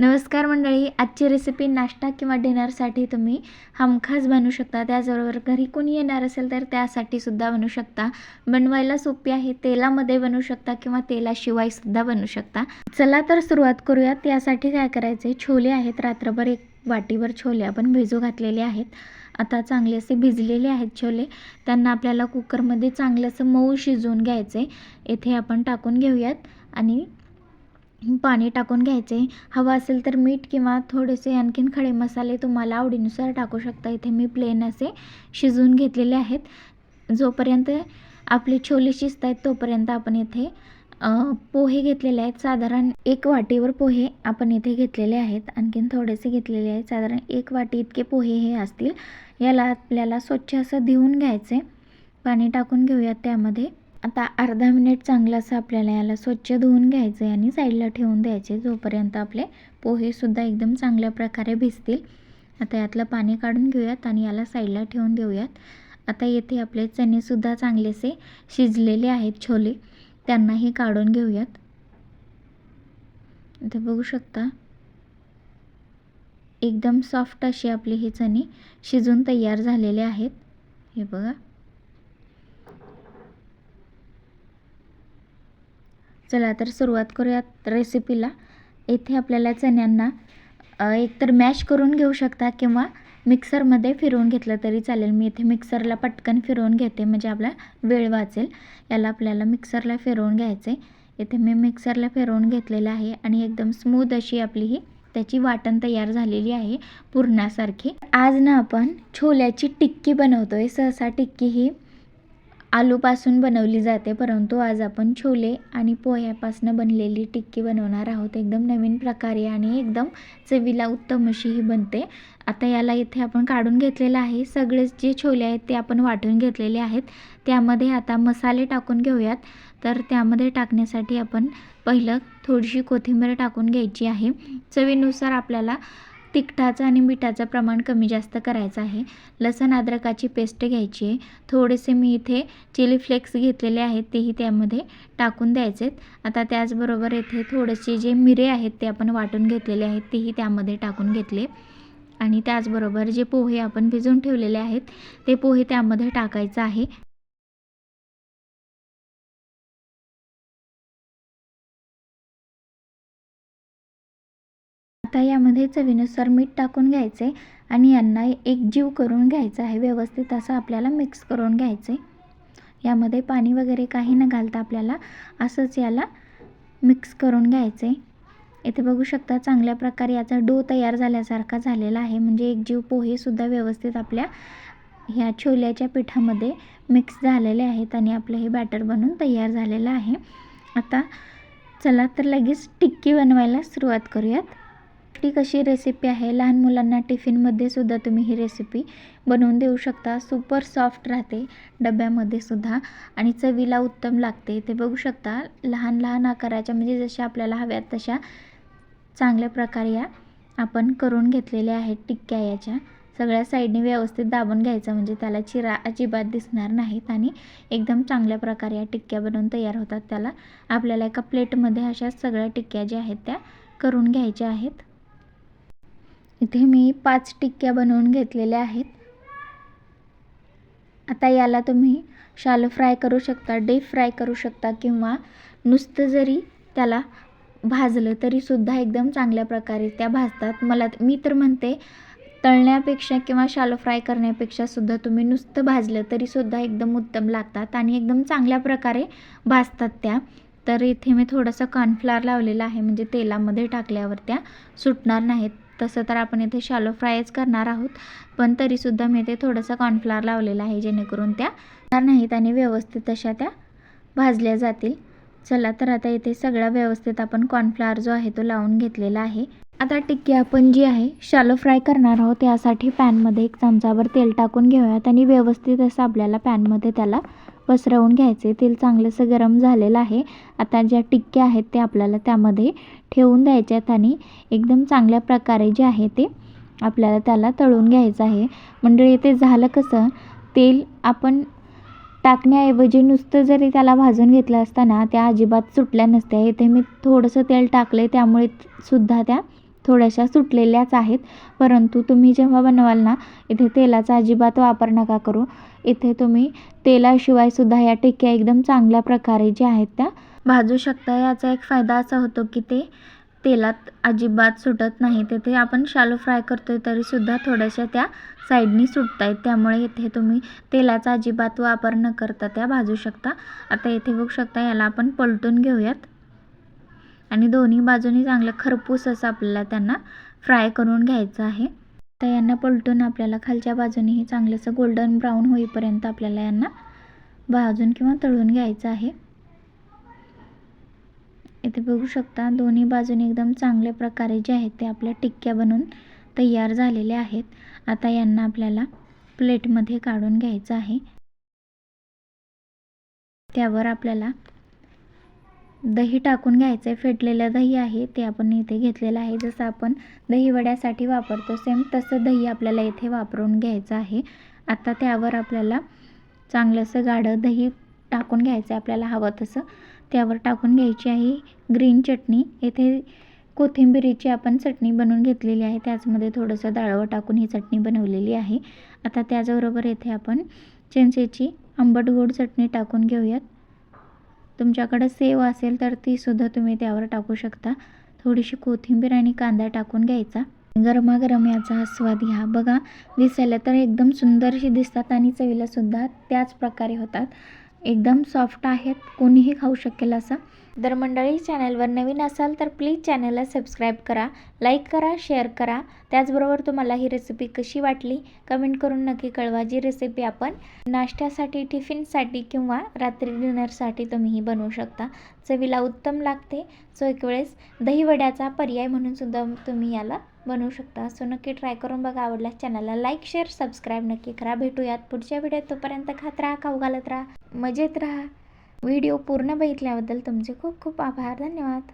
नमस्कार मंडळी आजची रेसिपी नाश्ता किंवा डिनरसाठी तुम्ही हमखास बनवू शकता. त्याचबरोबर घरी कोणी येणार असेल तर त्यासाठी सुद्धा बनवू शकता. बनवायला सोपी आहे तेलामध्ये बनवू शकता किंवा तेलाशिवाय सुद्धा बनवू शकता. चला तर सुरुवात करूयात. यासाठी काय करायचे छोले आहेत. रात्रभर एक वाटीभर छोले आपण भिजू घातलेले आहेत. आता चांगले असे भिजलेले आहेत छोले. त्यांना आपल्याला कुकरमध्ये चांगलं असं मऊ शिजवून घ्यायचे येथे आपण टाकून घेऊयात आणि पाणी टाकून घ्यायचे. हवं असेल तर मीठ किंवा थोडेसे आणखीन खडे मसाले तुम्हाला आवडीनुसार टाकू शकता. इथे मी प्लेन असे शिजवून घेतलेले आहेत. जोपर्यंत आपले छोले शिजत आहेत तोपर्यंत आपण इथे पोहे घेतलेले आहेत. साधारण एक वाटीवर पोहे आपण इथे घेतलेले आहेत. आणखीन थोडेसे घेतलेले आहेत. साधारण एक वाटी इतके पोहे हे असतील. याला आपल्याला स्वच्छ असं धुवून घ्यायचे. पाणी टाकून घेऊयात त्यामध्ये. आता अर्धा मिनिट चांगला असं आपल्याला याला स्वच्छ धुवून घ्यायचं आहे आणि साईडला ठेवून द्यायचे जोपर्यंत आपले पोहेसुद्धा एकदम चांगल्या प्रकारे भिजतील. आता यातलं पाणी काढून घेऊयात आणि याला साईडला ठेवून देऊयात. आता येथे आपले चणेसुद्धा चांगलेसे शिजलेले आहेत छोले. त्यांनाही काढून घेऊयात. इथे बघू शकता. एकदम सॉफ्ट असे आपले हे चणे शिजून तयार झालेले आहेत. हे बघा. चला तर सुरुवात करूयात रेसिपीला येथे आपल्याला चण्यांना एकतर मॅश करून घेऊ शकता किंवा मिक्सरमध्ये फिरवून घेतलं तरी चालेल. मी इथे मिक्सरला पटकन फिरवून घेते म्हणजे आपला वेळ वाचेल. याला आपल्याला मिक्सरला फिरवून घ्यायचे इथे मी मिक्सरला फिरवून घेतलेलं आहे आणि एकदम स्मूद अशी आपली ही त्याची वाटण तयार झालेली आहे पुरणासारखी आज ना आपण छोल्याची टिक्की बनवतो आहे सहसा टिक्की ही आलूपासून बनवली जाते परंतु आज आपण छोले आणि पोह्यापासून बनलेली टिक्की बनवणार आहोत. एकदम नवीन प्रकारे आणि एकदम चवीला उत्तम अशी ही बनते. आता याला इथे आपण काढून घेतलेलं आहे. सगळेच जे छोले आहेत ते आपण वाटून घेतलेले आहेत. त्यामध्ये आता मसाले टाकून घेऊयात. तर त्यामध्ये टाकण्यासाठी आपण पहिलं थोडीशी कोथिंबीर टाकून घ्यायची आहे. चवीनुसार आपल्याला तिखटाचं आणि मिठाचं प्रमाण कमी जास्त करायचं आहे. लसण अद्रकाची पेस्ट घ्यायची आहे. थोडेसे मी इथे चिली फ्लेक्स घेतलेले आहेत तेही त्यामध्ये टाकून द्यायचे आता त्याचबरोबर इथे थोडेसे जे मिरे आहेत ते आपण वाटून घेतलेले आहेत तेही त्यामध्ये टाकून घेतले. आणि त्याचबरोबर जे पोहे आपण भिजवून ठेवलेले आहेत ते पोहे त्यामध्ये टाकायचं आहे. आता यामध्ये चवीनुसार मीठ टाकून घ्यायचे आणि यांना एक जीव करून घ्यायचा आहे. व्यवस्थित असं आपल्याला मिक्स करून घ्यायचे. यामध्ये पाणी वगैरे काही न घालता आपल्याला असंच याला मिक्स करून घ्यायचे. इथे बघू शकता चांगल्या प्रकारे याचा डो तयार झाल्यासारखा झालेला आहे. म्हणजे एक जीव पोहेसुद्धा व्यवस्थित आपल्या ह्या छोल्याच्या पिठामध्ये मिक्स झालेले आहेत आणि आपलं हे बॅटर बनून तयार झालेलं आहे. आता चला तर लगेच टिक्की बनवायला सुरुवात करूयात. ती कशी रेसिपी आहे? लहान मुलांना टिफिनमध्ये सुद्धा तुम्ही ही रेसिपी बनवून देऊ शकता. सुपर सॉफ्ट राहते डब्यामध्ये सुद्धा. आणि चवीला उत्तम लागते. ते बघू शकता. लहान लहान आकाराच्या म्हणजे जशा आपल्याला हव्यात तशा चांगल्या प्रकारे या आपण करून घेतलेल्या आहेत टिक्क्या याच्या. सगळ्या साईडने व्यवस्थित दाबून घ्यायचं म्हणजे त्याला चिरा अजिबात दिसणार नाहीत आणि एकदम चांगल्या प्रकारे या टिक्क्या बनवून तयार होतात. त्याला आपल्याला एका प्लेटमध्ये अशा सगळ्या टिक्क्या ज्या आहेत त्या करून घ्यायच्या आहेत. इथे मी पाच टिक्क्या बनवून घेतलेल्या आहेत. आता याला तुम्ही शालो फ्राय करू शकता डीप फ्राय करू शकता किंवा नुसतं जरी त्याला भाजलं तरीसुद्धा एकदम चांगल्या प्रकारे त्या भाजतात. मला मी तर म्हणते तळण्यापेक्षा किंवा शालो फ्राय करण्यापेक्षा सुद्धा तुम्ही नुसतं भाजलं तरीसुद्धा एकदम उत्तम लागतात आणि एकदम चांगल्या प्रकारे भाजतात त्या. तर इथे मी थोडंसं कॉर्नफ्लॉर लावलेलं आहे म्हणजे तेलामध्ये टाकल्यावर त्या सुटणार नाहीत. तसं तर आपण इथे शालो फ्रायच करणार आहोत. पण तरीसुद्धा मी इथे थोडंसं कॉर्नफ्लावर लावलेलं आहे जेणेकरून त्या नाहीत आणि व्यवस्थित अशा त्या भाजल्या जातील. चला तर आता इथे सगळा व्यवस्थित आपण कॉर्नफ्लावर जो आहे तो लावून घेतलेला आहे. आता टिक्की आपण जी आहे शालो फ्राय करणार आहोत. त्यासाठी पॅनमध्ये एक चमचाभर तेल टाकून घेऊयात आणि व्यवस्थित असं आपल्याला पॅनमध्ये त्याला पसरवून घ्यायचे. तेल चांगलंसं गरम झालेलं आहे. आता ज्या टिक्क्या आहेत ते आपल्याला त्यामध्ये ठेवून द्यायच्यात आणि एकदम चांगल्या प्रकारे जे आहे ते आपल्याला त्याला तळून घ्यायचं आहे. मंडळी ते झालं कसं? तेल आपण टाकण्याऐवजी नुसतं जरी त्याला भाजून घेतलं असताना त्या अजिबात सुटल्या नसत्या. इथे मी थोडंसं तेल टाकलं आहे त्यामुळे सुद्धा त्या थोड्याशा सुटलेल्याच आहेत. परंतु तुम्ही जेव्हा बनवाल ना इथे तेलाचा अजिबात वापर नका करू. इथे तुम्ही तेलाशिवाय सुद्धा या टिक्क्या एकदम चांगल्या प्रकारे ज्या आहेत त्या भाजू शकता. याचा एक फायदा असा होतो की ते तेलात अजिबात सुटत नाही. तिथे आपण शालो फ्राय करतो आहे तरीसुद्धा थोड्याशा त्या साईडनी सुटत आहेत त्यामुळे इथे तुम्ही तेलाचा अजिबात वापर न करता त्या भाजू शकता. आता इथे बघू शकता याला आपण पलटून घेऊयात. आणि दोन्ही बाजूनी चांगलं खरपूस असं आपल्याला त्यांना फ्राय करून घ्यायचं आहे. तर यांना पलटून आपल्याला खालच्या बाजूनेही चांगलंसं गोल्डन ब्राऊन होईपर्यंत आपल्याला यांना भाजून किंवा तळून घ्यायचं आहे. इथे बघू शकता दोन्ही बाजूने एकदम चांगल्या प्रकारे जे आहेत ते आपल्या टिक्क्या बनवून तयार झालेल्या आहेत. आता यांना आपल्याला प्लेटमध्ये काढून घ्यायचं आहे. त्यावर आपल्याला दही टाकून घ्यायचं आहे फेटलेलं दही आहे ते आपण इथे घेतलेलं आहे. जसं आपण दहीवड्यासाठी वापरतो सेम तसं दही आपल्याला इथे वापरून घ्यायचं आहे. आता त्यावर आपल्याला चांगलंसं गाढं दही टाकून घ्यायचं आहे आपल्याला हवं तसं. त्यावर टाकून घ्यायची आहे ग्रीन चटणी. येथे कोथिंबिरीची आपण चटणी बनवून घेतलेली आहे. त्याचमध्ये थोडंसं डाळवं टाकून ही चटणी बनवलेली आहे. आता त्याचबरोबर येथे आपण चिंचेची आंबट गोड चटणी टाकून घेऊयात. तुमच्याकडं सेव असेल तर तीसुद्धा तुम्ही त्यावर टाकू शकता. थोडीशी कोथिंबीर आणि कांदा टाकून घ्यायचा. गरमागरम याचा स्वाद घ्या. बघा दिसायला तर एकदम सुंदरशी दिसतात आणि चवीलासुद्धा त्याच प्रकारे होतात. एकदम सॉफ्ट आहेत. कोणीही खाऊ शकेल असा. जर मंडळी चॅनलवर नवीन असाल तर प्लीज चॅनलला सबस्क्राईब करा लाईक करा शेअर करा. त्याचबरोबर तुम्हाला ही रेसिपी कशी वाटली कमेंट करून नक्की कळवा. जी रेसिपी आपण नाश्त्यासाठी टिफिनसाठी किंवा रात्री डिनरसाठी तुम्हीही बनवू शकता. चवीला उत्तम लागते. सो एक वेळेस दहीवड्याचा पर्याय म्हणून सुद्धा तुम्ही याला बनवू शकता. सो नक्की ट्राय करून बघा. आवडल्यास चॅनलला लाईक शेअर सबस्क्राईब नक्की करा. भेटूयात पुढच्या व्हिडिओत. तोपर्यंत खात राहा खाऊ घालत राहा. मजेत राहा. व्हिडिओ पूर्ण बघितल्याबद्दल तुमचे खूप खूप आभार. धन्यवाद.